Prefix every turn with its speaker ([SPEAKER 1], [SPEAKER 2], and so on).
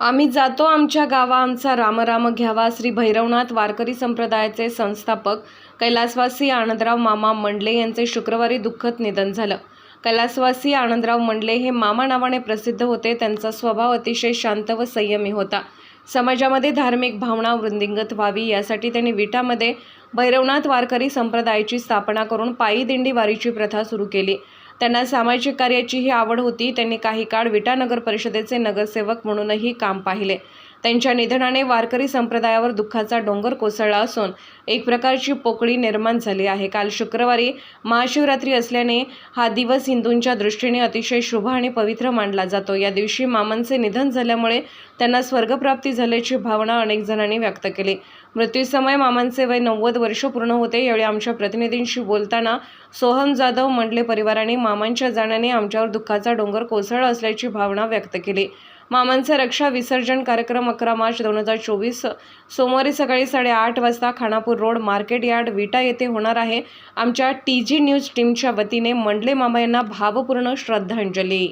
[SPEAKER 1] आम्ही जातो आमच्या गावा आमचा रामराम घ्यावा श्री भैरवनाथ वारकरी संप्रदायाचे संस्थापक कैलासवासी आनंदराव मामा मंडले यांचे शुक्रवारी दुःखद निधन झालं. कैलासवासी आनंदराव मंडले हे मामा नावाने प्रसिद्ध होते त्यांचा स्वभाव अतिशय शांत व संयमी होता. समाजामध्ये धार्मिक भावना वृंदिंगत व्हावी यासाठी त्यांनी विटामध्ये भैरवनाथ वारकरी संप्रदायाची स्थापना करून पायी दिंडी वारीची प्रथा सुरू केली. त्यांना सामाजिक कार्याचीही आवड होती. त्यांनी काही काळ विटा नगर परिषदेचे नगरसेवक म्हणूनही काम पाहिले. त्यांच्या निधनाने वारकरी संप्रदायावर दुःखाचा डोंगर कोसळला असून एक प्रकारची पोकळी निर्माण झाली आहे. काल शुक्रवारी महाशिवरात्री असल्याने हा दिवस हिंदूंच्या दृष्टीने अतिशय शुभ आणि पवित्र मानला जातो. या दिवशी मामांचे निधन झाल्यामुळे त्यांना स्वर्गप्राप्ती झाल्याची भावना अनेक जणांनी व्यक्त केली. मृत्यूसमय मामांचे वय नव्वद वर्ष पूर्ण होते. यावेळी आमच्या प्रतिनिधींशी बोलताना सोहम जाधव मंडले परिवाराने मामांच्या जाण्याने आमच्यावर दुःखाचा डोंगर कोसळला असल्याची भावना व्यक्त केली. मामांचे रक्षा विसर्जन कार्यक्रम अकरा मार्च दोन हजार चोवीस. सोमवारी सकाळी साडेआठ वाजता Khanapur road market yard Vita येथे होणार आहे. आमच्या टी जी न्यूज टीमच्या वतीने मंडले मामा यांना भावपूर्ण श्रद्धांजली.